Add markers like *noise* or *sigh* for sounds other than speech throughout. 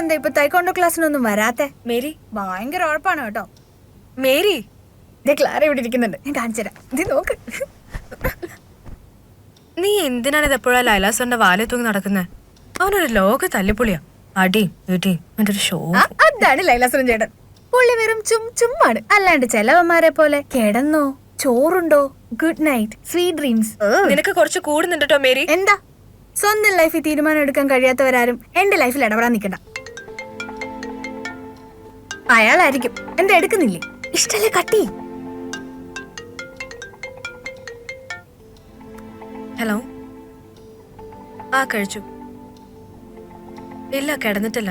എന്താ ഇപ്പൊ taekwondo ക്ലാസ്സിനൊന്നും വരാത്തെ? Mary ഭയങ്കര ഉഴപ്പാണ് കേട്ടോ. മേരി ക്ലാര ഇവിടെ ഇരിക്കുന്നുണ്ട്. ഞാൻ കാണിച്ചുതരാം ഇത് നോക്ക്. നീ എന്തിനാണ് ഇത് എപ്പോഴാ ലൈലാസറിന്റെ വാലെ തൂങ്ങി നടക്കുന്നത് അവനൊരു ലോക തല്ലിപ്പൊളിയാ. അടിയും വീട്ടിയും അവന്റെ ഒരു ഷോ അതാണ് ലൈലാസുരൻ ചേട്ടൻ. പുള്ളി വെറും ചും ചുമ്മാണ്. അല്ലാണ്ട് ചെലവന്മാരെ പോലെ കിടന്നോ ചോറുണ്ടോ ഗുഡ് നൈറ്റ് സ്വീറ്റ് ഡ്രീംസ് നിനക്ക് കുറച്ച് കൂടുന്നുണ്ട് കേട്ടോ മേരി. എന്താ? സ്വന്തം ലൈഫിൽ തീരുമാനം എടുക്കാൻ കഴിയാത്തവരാരും എന്റെ ലൈഫിൽ ഇടപെടാൻ നിൽക്കണ്ട. അയാളായിരിക്കും. എന്താ എടുക്കുന്നില്ലേ? ഇഷ്ടല്ലേ കട്ടി? ഹലോ? ആ കഴിച്ചു. ഇല്ല കിടന്നിട്ടില്ല.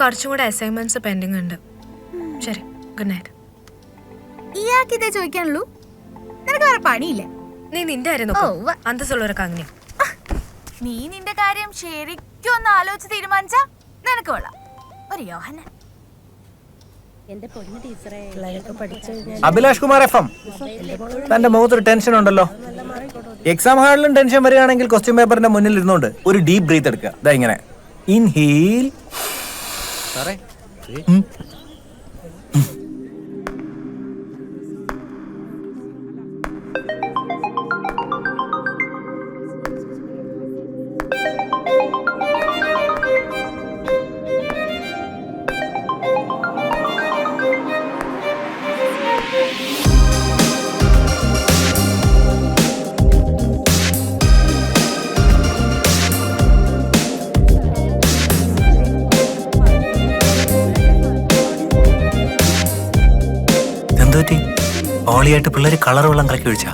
കുറച്ചും കൂടെ അസൈൻമെന്റ്സ് പെൻഡിങ് ഉണ്ട്. ശരി ഗുഡ് നൈറ്റ് ഇയാൾക്ക് ഇതേ ചോദിക്കാനുള്ളൂ. നിനക്ക് വേറെ പണിയില്ല? നീ നിന്റെ കാര്യം അങ്ങനെ അന്തസ്സുള്ളവരൊക്കെ അങ്ങനെയാ നീ നിന്റെ കാര്യം ശരിക്കും ഒന്ന് ആലോചിച്ച് തീരുമാനിച്ചാ നിനക്ക് കൊള്ളാം. ഒരു യോഹന അഭിലാഷ് കുമാർ എഫ് എം. തന്റെ മുഖത്തൊരു ടെൻഷൻ ഉണ്ടല്ലോ. എക്സാം ഹാളിലും ടെൻഷൻ വരികയാണെങ്കിൽ ക്വസ്റ്റ്യൻ പേപ്പറിന്റെ മുന്നിൽ ഇരുന്നുകൊണ്ട് ഒരു ഡീപ് ബ്രീത്ത് എടുക്കുക. ഇതാ ഇങ്ങനെ. ഇൻഹീൽ ഓളിയായിട്ട് പിള്ളേർ കളർ വെള്ളം കലക്കി ഒഴിച്ചാ.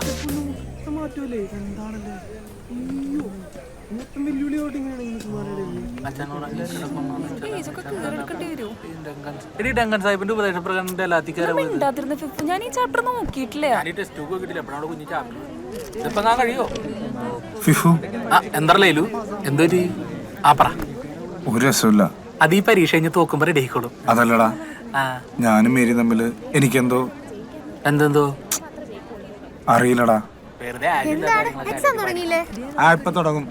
സാഹിബിന്റെ ഉപദേശപ്രകാരം ഞാൻ ഈ ചാപ്റ്റർ നോക്കിയിട്ടില്ല. ഞാൻ ഇതിപ്പോ കഴിയോ? ഫിഫു. ആ എന്താ ലേലു? എന്തോ ആ പറ. ഒരു രസമില്ല അത് ഈ പരീക്ഷ കഴിഞ്ഞ് തോക്കുമ്പോ റെഡി അതല്ലടാ. ആ. ഞാനും മേരി തമ്മിൽ എനിക്കെന്തോ എന്തെന്തോ? അറിയില്ലടാ. വെറുതെ ആരും എന്താണ്? എക്സാം തുടങ്ങിയില്ലേ? ആ ഇപ്പൊ തുടങ്ങും.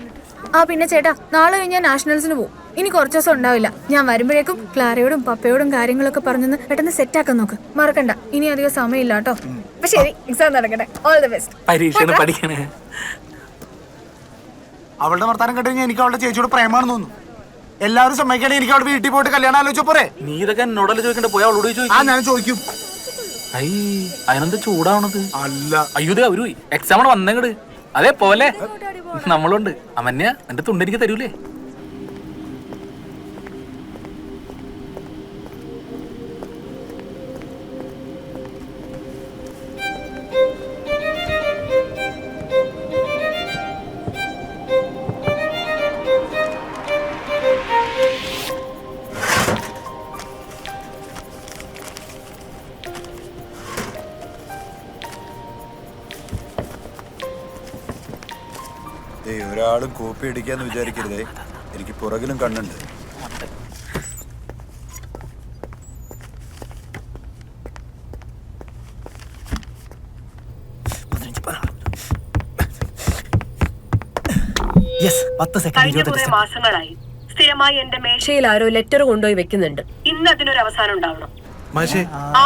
ആ പിന്നെ ചേട്ടാ നാളെ കഴിഞ്ഞ് ഞാൻ നാഷണൽസിന് പോകും ഇനി കുറച്ച് ദിവസം ഉണ്ടാവില്ല. ഞാൻ വരുമ്പോഴേക്കും ക്ലാരയോടും പപ്പയോടും കാര്യങ്ങളൊക്കെ പറഞ്ഞൊന്ന് പെട്ടെന്ന് സെറ്റ് ആക്കാൻ നോക്ക്. മറക്കണ്ട. ഇനി അധികം സമയമില്ല കേട്ടോ. അപ്പൊ ശരി എക്സാം നടക്കട്ടെ. ഓൾ ദി ബെസ്റ്റ് പരീക്ഷയാണ് പഠിക്കണേ. അവളുടെ വർത്താനം കേട്ട് കഴിഞ്ഞാൽ എനിക്ക് അവളുടെ ചേച്ചിയോട് പ്രേമാണെന്ന് തോന്നുന്നു. എല്ലാവരും സമ്മതിക്കണേ എനിക്ക് അവളുടെ വീട്ടിൽ പോയിട്ട് കല്യാണം ആലോചിച്ച പോരെ. നീ ഇതൊക്കെ എന്നോടല്ലേ ചോദിക്കണ്ടേ? പോയാ അവളോട് ആ ഞാൻ ചോദിക്കും. അതിനെന്താ ചൂടാവണത്? അല്ല. അയ്യോ ദേ അവർ എക്സാം വന്നെങ്ങട് അതെ പോലെ നമ്മളുണ്ട്. അമന്യ എന്റെ തുണ്ടെനിക്ക് തരൂലേ? ഏയ് ഒരാളും കോപ്പി അടിക്കാന്ന് വിചാരിക്കരുതേ. എനിക്ക് പുറകിലും കണ്ണുണ്ട്. കഴിഞ്ഞ മാസങ്ങളായി സ്ഥിരമായി എന്റെ മേശയിൽ ആരോ ലെറ്റർ കൊണ്ടുപോയി വെക്കുന്നുണ്ട്. ഇന്ന് അതിനൊരു അവസാനം ഉണ്ടാവണം.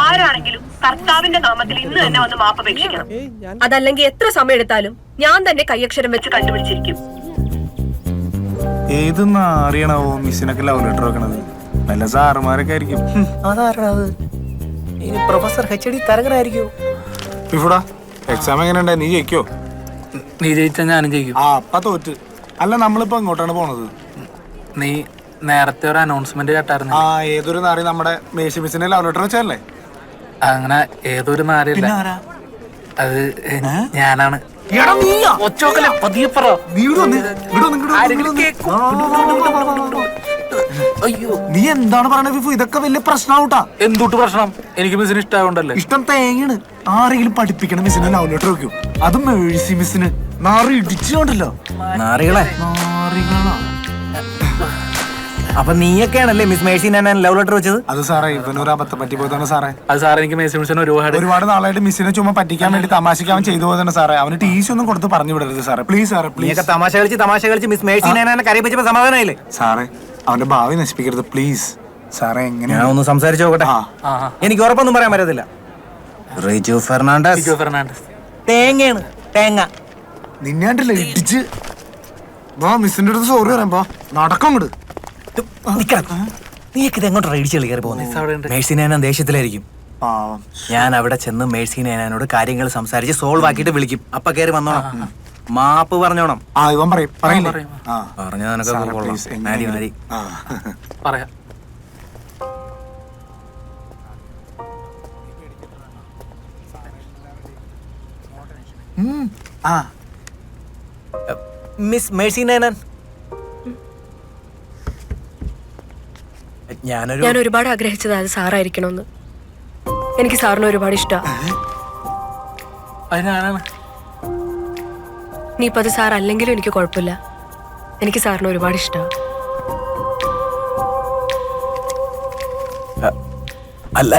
ആരാണെങ്കിലും കർത്താവിന്റെ നാമത്തിൽ ഇന്ന് തന്നെ വന്ന് മാപ്പപേക്ഷിക്കണം അതല്ലെങ്കിൽ എത്ര സമയം എടുത്താലും ഞാൻ തന്നെ കയ്യക്ഷരം വെച്ച് കണ്ടുപിടിച്ചിരിക്കും. ഏതെന്ന് അറിയണവോ മിസ്സിനൊക്കെ ലവ് ലെറ്റർ വെക്കണത്? നല്ല സാറുമാരൊക്കെ ആയിരിക്കും. അതാരാ അത്? ഇനി പ്രൊഫസർ എച്ച് ഡി തരകനായിരിക്കോ. ഫിഫുടാ എക്സാം എങ്ങനെയുണ്ടാ? നീ ജയിക്കോ? നീ ജയിച്ചാൽ ഞാനും ജയിക്കും. ആ അപ്പ തോറ്റ്. അല്ല നമ്മളിപ്പോ എങ്ങോട്ടാണ് പോണത്? നീ നേരത്തെ ഒരു അനൗൺസ്മെന്റ് കേട്ടായിരുന്നു. ആ ഏതൊരു നാറി നമ്മുടെ മേശി മിസ്സിനെ ലവ് ലെറ്റർ വെച്ചല്ലേ അങ്ങനെ ഏതൊരു നാറി അത് ഞാനാണ്. ഒച്ചോക്കല്ലേ പതിയെ പറ. അയ്യോ. നീ എന്താണ് പറയണത് ഫിഫു ഇതൊക്കെ വലിയ പ്രശ്നമാവൂട്ടാ എന്തുട്ട് പ്രശ്നം? എനിക്ക് മിസ്സിന് ഇഷ്ടമായോണ്ടല്ലേ ഇഷ്ടം തേങ്ങയാണ്. ആരെങ്കിലും പഠിപ്പിക്കണം മിസ്സിനെ ലവ് ലെറ്റർ വെക്കും അത് മേഴ്സി മിസ്സിന് നാറി ഇടിച്ചുകൊണ്ടല്ലോ. നാറികളെ. നാറികളാ. അപ്പൊ നീയൊക്കെയാണല്ലേ മിസ് മേഴ്സി ഞാൻ ലവ് ലെറ്റർ വെച്ചത്? അത് സാറേ ഇവനൊരു അബദ്ധം പറ്റി പോയതാണ് സാറേ. അത് സാറേ എനിക്ക് മേഴ്സി മിഷൻ ഒരുപാട് ഒരുപാട് നാളായിട്ട് മിസ്സിനെ ചുമ്മാ പറ്റിക്കാൻ വേണ്ടി തമാശിക്കാൻ അവൻ ചെയ്തു പോയതാണ് സാറേ. അവന് ടീച്ചർ ഒന്നും കൊടുത്ത് പറഞ്ഞു വിടരുത് സാറേ. പ്ലീസ് സാറേ പ്ലീസ് നീയൊക്കെ തമാശ കളിച്ച് തമാശ കളിച്ച് മിസ് മേഴ്സി ഞാൻ കരയിപ്പിച്ചപ്പോ സമാധാനമായില്ലേ? സാറേ അവന്റെ ഭാവി നശിപ്പിക്കരുത് പ്ലീസ് സാറേ ഞാൻ എങ്ങനെയാ ഒന്ന് സംസാരിച്ചു നോക്കട്ടെ? ആ. എനിക്ക് ഉറപ്പൊന്നും പറയാൻ പറ്റത്തില്ല. റിജു ഫെർണാണ്ടസ്. റിജു ഫെർണാണ്ടസ്. തേങ്ങയാണ് തേങ്ങ. നിന്നെ കണ്ടില്ല ഇടിച്ച്. വാ മിസ്സിന്റെ അടുത്ത് സോറി പറയാം വാ. നടക്കം അങ്ങോട്ട് നീയൊക്കെ ഇത് എങ്ങോട്ട് റൈഡിച്ച് കയറി അവിടെ പോകുന്നത് ഉണ്ട്. മേഴ്സിനേനാൻ ദേഷ്യത്തിലായിരിക്കും. ഞാൻ അവിടെ ചെന്ന് മേഴ്സിനേനാനോട് കാര്യങ്ങൾ സംസാരിച്ച് സോൾവ് ആക്കിയിട്ട് വിളിക്കും. അപ്പൊ കയറി വന്നോ മാപ്പ് പറഞ്ഞോണം. ആ ഇവൻ പറയും. പറഞ്ഞ നിനക്ക്. പറയാം. Miss Mercy Ninan. ഞാനൊരു ഞാൻ ഒരുപാട് ആഗ്രഹിച്ചത് അത് സാറായിരിക്കണമെന്ന് എനിക്ക് സാറിന് ഒരുപാട് ഇഷ്ടമാണ് നീ ഇപ്പൊ അത് സാർ അല്ലെങ്കിലും എനിക്ക് കുഴപ്പമില്ല. എനിക്ക് സാറിന് ഒരുപാട് ഇഷ്ടമാണ് അല്ല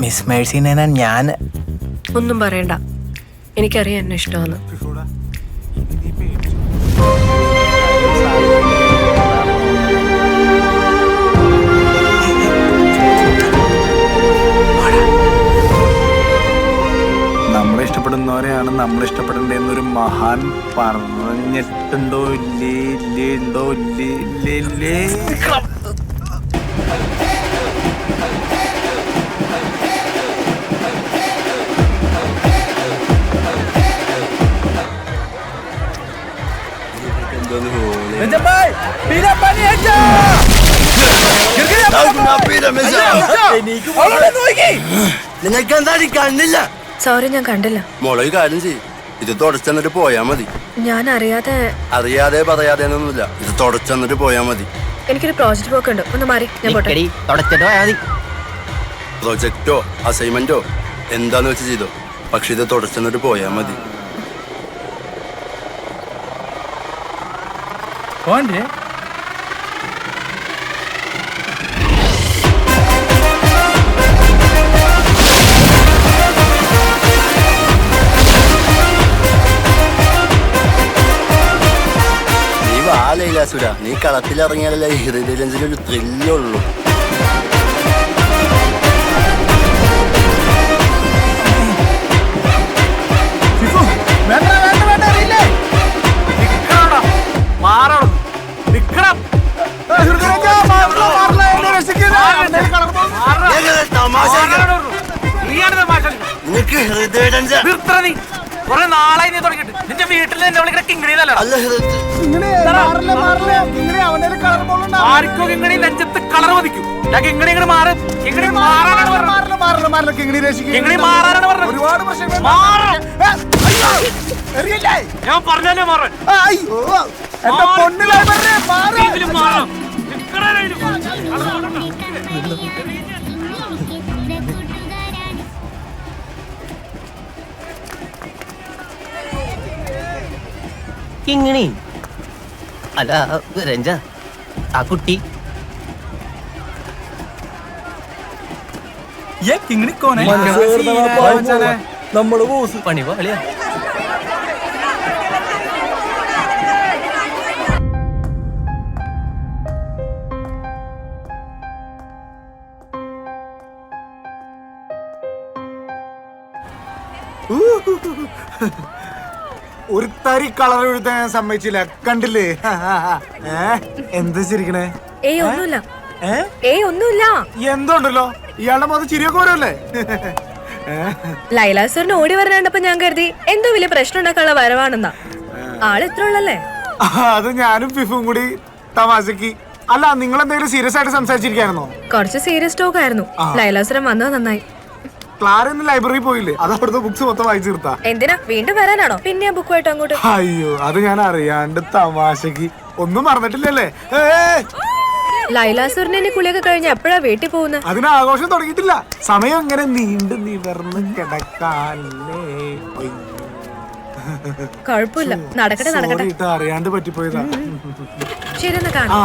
മിസ് മേഴ്സിനെ ഞാൻ ഒന്നും പറയണ്ട. എനിക്കറിയാം എന്നെ ഇഷ്ടമാണ് നമ്മൾ ഇഷ്ടപ്പെടേണ്ടതെന്നൊരു മഹാൻ പറഞ്ഞിട്ടുണ്ടോ ഇല്ലേ? ഇല്ലേ? ഉണ്ടോ ഇല്ലേ? ഇല്ലേ? ഇല്ലേ? നിങ്ങൾക്ക് എന്താ കണ്ണില്ല? സോറി ഞാൻ കണ്ടില്ല. മുളക് കാര്യം ചെയ്യും. ഇത് തുടച്ചെന്നിട്ട് പോയാ മതി. ഞാൻ അറിയാതെ അറിയാതെ പറയാതെ ഒന്നുമില്ല ഇത് തുടച്ചെന്നിട്ട് പോയാ മതി. എനിക്കൊരു പ്രോജക്റ്റ് വർക്ക് ഉണ്ട്. ഒന്ന് മാറി ഞാൻ പോട്ടെ. പ്രൊജക്റ്റോ അസൈൻമെന്റോ എന്താന്ന് വെച്ച് ചെയ്തോ. പക്ഷെ ഇത് തുടച്ചെന്നിട്ട് പോയാ മതി. നീ ലൈലാസുര നീ കളത്തിലിറങ്ങിയാലല്ലേ ഹൃദയരഞ്ജനൊരു ത്രില്ലുള്ളൂ. മാറണം നിക്കണം. നിനക്ക് ഹൃദയരഞ്ജ കൊറേ നാളായി നീ തുടങ്ങിയിട്ട് നിന്റെ വീട്ടിൽ എന്നെ വിളിക്കണ കിങ്ങിണിന്നല്ല ആർക്കോ കിങ്ങണി നെഞ്ചത്ത് കളർ വധിക്കും ഞാൻ കിങ്ങിണി ഇങ്ങനെ മാറി കിങ്ങിണി മാറാനാണ് പറഞ്ഞത് കിങ്ങിണി മാറാനാണ് പറഞ്ഞത് ഒരുപാട് പ്രശ്നങ്ങൾ മാറും ഞാൻ പറഞ്ഞാലേ മാറാൻ എന്റെ ഇതിലും മാറാം നിക്കടാ കിങ്ങിണി അല്ല രഞ്ജ ആ കുട്ടി. നമ്മൾ ബോസ് തരി കളർ എഴുതാൻ ഞാൻ സമ്മതിച്ചില്ല. കണ്ടില്ലേ? *laughs* ഏ? എന്താ ചിരിക്കണേ? ഏയ് ഒന്നുമില്ല. ഏ? ഏയ് ഒന്നുമില്ല. എന്തുണ്ടല്ലോ? ഇയാളുടെ മുഖത്ത് ചിരിയൊക്കെ വരുമല്ലേ? *laughs* ലൈല സാറിന് ഓടി വരാണ്ടപ്പോ ഞാൻ കരുതി എന്തോ വലിയ പ്രശ്നം ഉണ്ടാക്കാനുള്ള വരവാണെന്നാ. ആൾ ഇത്ര ഉള്ളല്ലേ? *laughs* അത് ഞാനും ഫിഫും കൂടി തമാശക്ക്. അല്ല നിങ്ങൾ എന്തെങ്കിലും സീരിയസ് ആയിട്ട് സംസാരിച്ചിരിക്കായിരുന്നോ? കുറച്ച് സീരിയസ് ടോക്ക് ആയിരുന്നു. ലൈലാസുരം വന്നത് നന്നായി. ക്ലാര ഇന്ന് ലൈബ്രറി പോയില്ലേ? അത് അവിടുത്തെ ബുക്സ് മൊത്തം വായിച്ചു തീർത്താ. എന്തിനാ? വീണ്ടും വരാനാണോ? പിന്നെ ആ ബുക്കുമായിട്ട് അങ്ങോട്ട്? അയ്യോ അത് ഞാൻ അറിയാണ്ട് തമാശക്ക്. ഒന്നും മറന്നിട്ടില്ലല്ലേ? ഏ ലൈല സാറിന് ഇനി കുളിയൊക്കെ കഴിഞ്ഞ് എപ്പോഴാ വീട്ടിൽ പോകുന്നത് അതിന് ആഘോഷം തുടങ്ങിയിട്ടില്ല. സമയം ഇങ്ങനെ നീണ്ടു നിവർന്ന് കിടക്കാല്ലേ കുഴപ്പമില്ല. നടക്കട്ടെ നടക്കട്ടെ. അറിയാണ്ട് പറ്റിപ്പോയതാ. ശരി എന്നാ കാണാം. ആ.